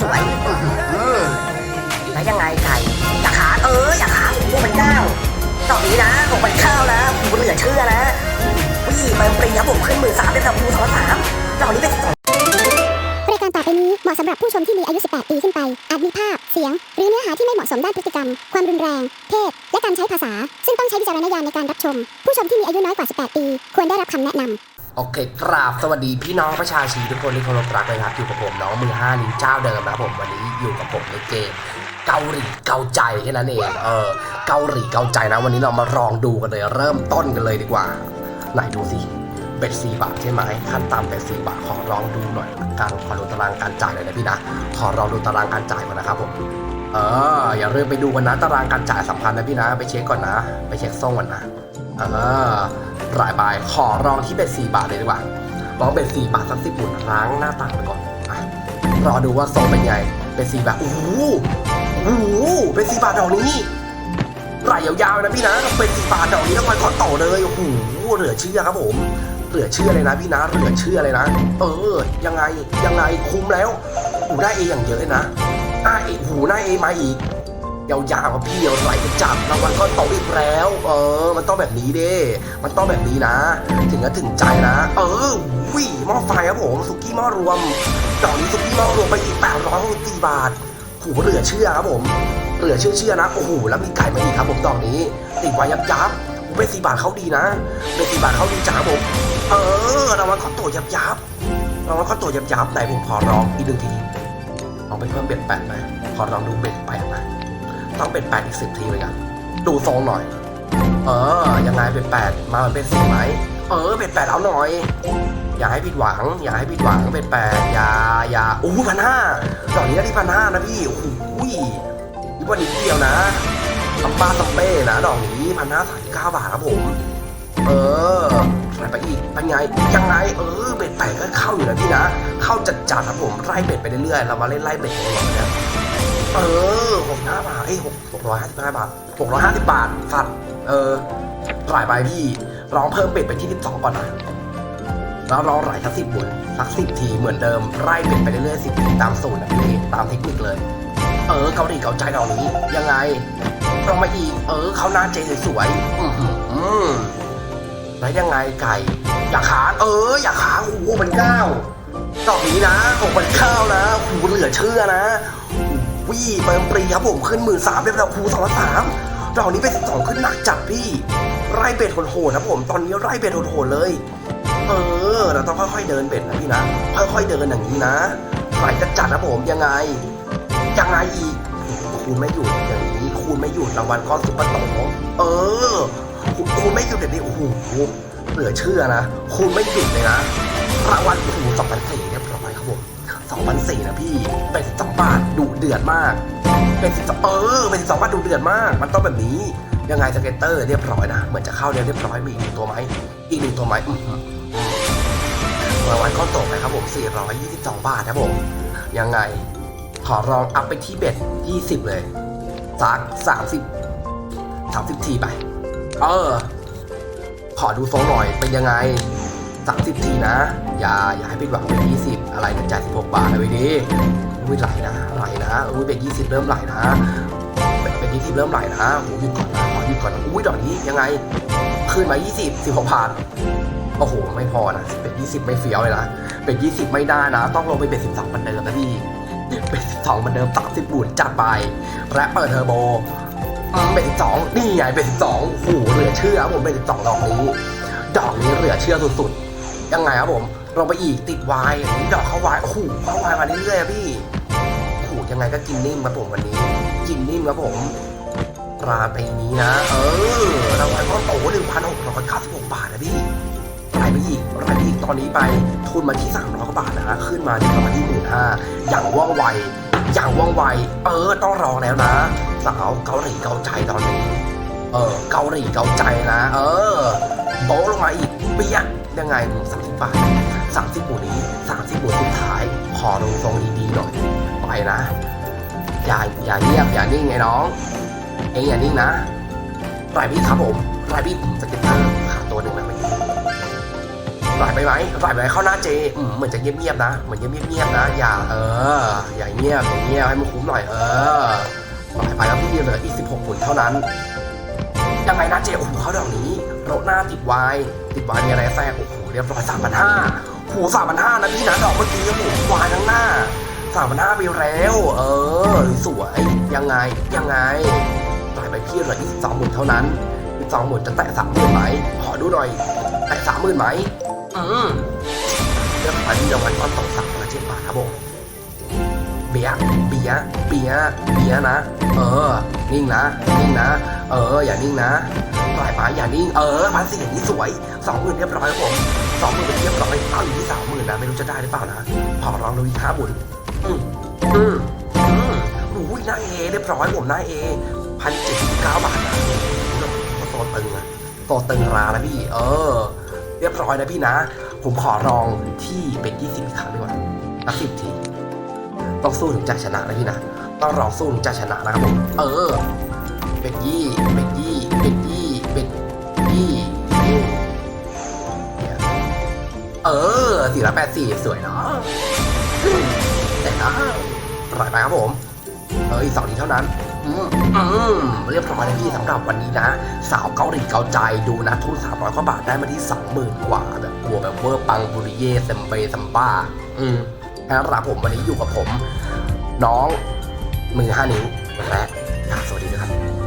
สวยอื้อหือแล้วยังไงไก่อยาขาเอออยาขาโอ้โหมันเก้าตอนนี้นะผมมันข้านะโอ้โหเหลือเชื่อนะวิ่งเติมปรีครับผมขึ้นมือสามเป็นสองสองสามตอนนี้เป็นสองรายการต่อไปนี้เหมาะสำหรับผู้ชมที่มีอายุ 18 ปีขึ้นไป อาจมีภาพ เสียง หรือเนื้อหาที่ไม่เหมาะสมด้านพฤติกรรม ความรุนแรง โอเค กราบสวัสดีพี่น้องประชาชนทุกคนที่เคารพรักเลยครับ อยู่กับผมน้องมือห้านิ้วเจ้าเดิมนะครับผมวันนี้อยู่กับผมในเกมเกาหลีเกาใจแค่นั้นเองเออเกาหลีเกาใจนะวันนี้เรามาลองดูกันเลย เริ่มต้นกันเลยดีกว่า ไหนดูสิเบ็ดสี่บาทใช่ไหมขั้นต่ำเบ็ดสี่บาทขอลองดูหน่อยการขอดูตารางการจ่ายหน่อยนะพี่นะขอลองดูตารางการจ่ายก่อนนะครับผมเอออย่าลืมไปดูกันนะตารางการจ่ายสำคัญนะพี่นะ ไปเช็คก่อนนะ ไปเช็คส่งก่อนนะเออ รายบายขอลองที่เบ็ดสี่บาทเลยดีกว่าลองเป็นสี่บาทสักสิบหมุนล้างหน้าต่างไปก่อนอะรอดูว่าทรงเป็นไงเป็นสี่บาทโอ้โหโอ้โหเป็นสี่บาทดอกนี้ไหลยาวๆนะพี่นะเป็นสี่บาทดอกนี้ต้องไปขอต่อเลยโอ้โหเหลือเชื่อครับผมเหลือเชื่อเลยนะพี่นะเหลือเชื่อเลยนะ เออ ยังไงยังไงคุ้มแล้วอูได้เออย่างเยอะเลยนะอะเอหูได้าเอมาอีก ยาวๆกับพี่เดียวไหลจะจับรางวัลก็ตกอีกแล้ว เออ มันต้องแบบนี้เด้มันต้องแบบนี้นะ ถึงจะถึงใจนะ เออวิหม้อไฟครับผมสุกี้หม้อรวมดอกนี้สุกี้หม้อรวมไปอีก864บบาทโหเหลือเชื่อครับผมเหลือเชื่อเชื่อนะโอ้โหแล้วมีไก่มาอีกครับผมดอกนี้ติดไว้ยับยับเป็นสี่บาทเขาดีนะเป็นสี่บาทเขาดีจ้าผม เออรางวัลขาโตยับยับรางวัลขาโตยับยับไหนผมขอลองอีกหนึ่งทีลองไปเพิ่มเบ็ดแปดไหมขอลองดูเบ็ดแปด ต้องเป็นแปดอีกสิบทีเลยอะดูทรงหน่อย เออ ยังไงเป็นแปดมามันเป็นสี่ไหม เออ เป็นแปดเอาหน่อย อย่าให้ผิดหวัง อย่าให้ผิดหวัง เป็นแปดอย่าอย่าโอ้พันห้าดอกนี้ได้ที่พันห้านะพี่โอ้โหนี่วันนี้เดียวนะซัมบ้าซัมเป้นะดอกนี้พันห้าสามเก้าบาทครับผม เออไปอีกเป็นไงยังไง เออ เบ็ดแปดก็เข้าอยู่นะพี่นะ เข้าจัดๆครับผม ไล่เบ็ดไปเรื่อยๆ เรามาเล่นไล่เบ็ดกันก่อนนะ เออหกห้าบาทเอ้ยหกหกร้อยห้าสิบห้าบาทหกร้อยห้าสิบบาทสัตว์เออหลายใบพี่ลองเพิ่มเบ็ดไปที่สิบสองก่อนนะแล้วลองหลสักสิบบุญสักสิบทีเหมือนเดิมไล่เบ็ดไปเรื่อยๆสิบทีตามสูตรนะพี่ตามเทคนิคเลย เออเกาหลีเกาใจดอกนี้ ยังไงลองมาอีก เออเขาหน้าเจสวยอือหือแล้วยังไงไก่อย่าขาเออ อย่าขาโอ้โหมันเก้าดอกนี้นะโอ้มันเข้านะโอ้โหเหลือเชื่อนะ วิเติมปรีครับผมขึ้นหมื่นสามเป็นดอกคูสองสามดอกนี้เป็นสิบสองขึ้นหนักจัดพี่ ไร่เบ็ดโหดๆครับผม ตอนนี้ไร่เบ็ดโหดๆเลย เออ เราต้องค่อยๆเดินเบ็ดนะพี่นะ ค่อยๆเดินอย่างนี้นะไหลจะจัดนะผมยังไง ยังไงอีกคูณไม่หยุดอย่างนี้คูณไม่หยุดรางวัลก้อนซุปเปอร์โตเออคูณไม่หยุดแบบนี้โอ้โหเหลือเชื่อนะคูณไม่หยุดเลยนะรางวัลโอ้โหสองพันสี่เรียบร้อยครับผมสองพันสี่นะพี่เป็นสองบาท ดุเดือดมาก เป็นสิบสองเออเป็นสิบสองบาทดุเดือดมาก มันต้องแบบนี้ ยังไงสเก็ตเตอร์เรียบร้อยนะ เหมือนจะเข้าเรียเรียบร้อยมีอีกหนึ่งตัวไหมอีกหนึ่งตัวไหมอือหือรางวัลก็ตกนะครับผม 422 บาทครับผม ยังไง ขอลองอัพไปที่เบ็ด20 เลย สัก 30 30ทีไป เออ ขอดูทรงหน่อย เป็นยังไง 30 ทีนะ อย่า อย่าให้ผิดหวังเป็น20 อะไรเนี่ยจ่าย16 บาทเว้ยดิ อุ้ยไหลนะไหลนะอุ้ยเป็น20เริ่มไหลนะเป็นเป็น20เริ่มไหลนะโอ้ยหยุดก่อนนะขอหยุดก่อนนะอุ้ยดอกนี้ยังไงขึ้นมา20 16บาทโอ้โหไม่พอนะเป็น20ไม่เฟี้ยวเลยนะเป็น20ไม่ได้นะ ต้องลงไปเป็น12เหมือนเดิมนะพี่เป็น12เหมือนเดิม30บุญจัดไปและเปิดเทอร์โบเป็น12นี่ไงเป็น12โอ้โหเหลือเชื่อครับผมเป็น12ดอกนี้ดอกนี้เหลือเชื่อสุดๆยังไงครับผมลงไปอีกติดวายดอกเข้าวายโอ้โหเข้าวายมาเรื่อยๆพี่ ยังไงก็กินนิ่มครับผมวันนี้ กินนิ่มครับผมราตรีนี้นะ เออรางวัลก็โตหนึ่งพันหกร้อยเก้าสิบหกบาทนะพี่รายไปอีกรายไปอีกตอนนี้ไปทุนมาที่สามร้อยกว่าบาทนะ ขึ้นมาที่ประมาณที่หมื่นห้าอย่างว่องไว อย่างว่องไว เออ ต้องรองแล้วนะ สาวเกาหลีเกาใจตอนนี้ เออ เกาหลีเกาใจนะ เออโป๊ะลงมาอีกเปี้ยะยังไงสามสิบบาทสามสิบหมูนี้สามสิบหมูสุดท้าย ขอดูทรงดีๆหน่อย ไปนะ อย่าอย่าเงียบอย่านิ่งไงน้องเองอย่านิ่งนะรายพี่ครับผมรายพี่สเก็ตเตอร์ขาตัวหนึ่งนะเมื่อกี้ปล่อยไปไหมปล่อยไปไหมเข้าหน้าเจเหมือนจะเงียบๆนะเหมือนจะเงียบๆนะ อย่าเออ อย่าเงียบอย่าเงียบให้มันคุ้มหน่อยเออปล่อยไปแล้วพี่เหลืออีก 16ผลเท่านั้นยังไงนะเจโอ้โหเขาดอกนี้โรถหน้าติดวายติดวายมีอะไรแทรกโอ้โหเรียบร้อยสามพันห้าโหสามพันห้านะพี่นะดอกเมื่อกี้โอ้โหวายทั้งหน้า สามพันห้าไปแล้ว เออ สวย ยังไง ยังไงปล่อยไปพี่เหลืออีกสองหมื่นเท่านั้นอีกสองหมื่นจะแตะสามหมื่นไหม ขอดูหน่อย แตะสามหมื่นไหม อืมเรื่องไปที่รางวัลก้อนโตสามพันเจ็ดบาทครับผมเบียเบียเบียเบียนะ เออ นิ่งนะ นิ่งนะ เออ อย่านิ่งนะปล่อยไปอย่านิ่ง เออพันสี่อย่างนี้สวยสองหมื่นเรียบร้อยครับผมสองหมื่นเป็นเรียบร้อยเอาอยู่ที่สามหมื่นนะ ไม่รู้จะได้หรือเปล่านะ ขอลองดูอีกห้าหมื่น อืมอืมอืมอุ้ยหน้าเอเรียบร้อยผมหน้าเอพันเจ็ดสิบเก้าบาทนะโตตึงอะโตตึงราแล้วพี่ เออ เรียบร้อยนะพี่นะ ผมขอลองที่เป็นยี่สิบครั้งดีกว่าสักสิบที ต้องสู้ถึงจะชนะนะพี่นะ ต้องรองสู้ถึงจะชนะนะครับผม เออ เป็นยี่ เป็นยี่ เป็นยี่ เป็นยี่ยี่เออสี่ร้อยแปดสี่สวยเนาะ แต่นะปล่อยไปครับผมเอออีกสองทีเท่านั้น อืมอืมเรียบร้อยแล้วพี่สำหรับวันนี้นะ สาวเกาหลีเกาใจดูนะ ทุนสามร้อยกว่าบาทได้มาที่สองหมื่นกว่า แบบกลัวแบบเวอร์ปังบุริเย่เซมเบซัมบ้า อืมนะครับผมวันนี้อยู่กับผม น้องมือห้านิ้วและสวัสดีนะครับ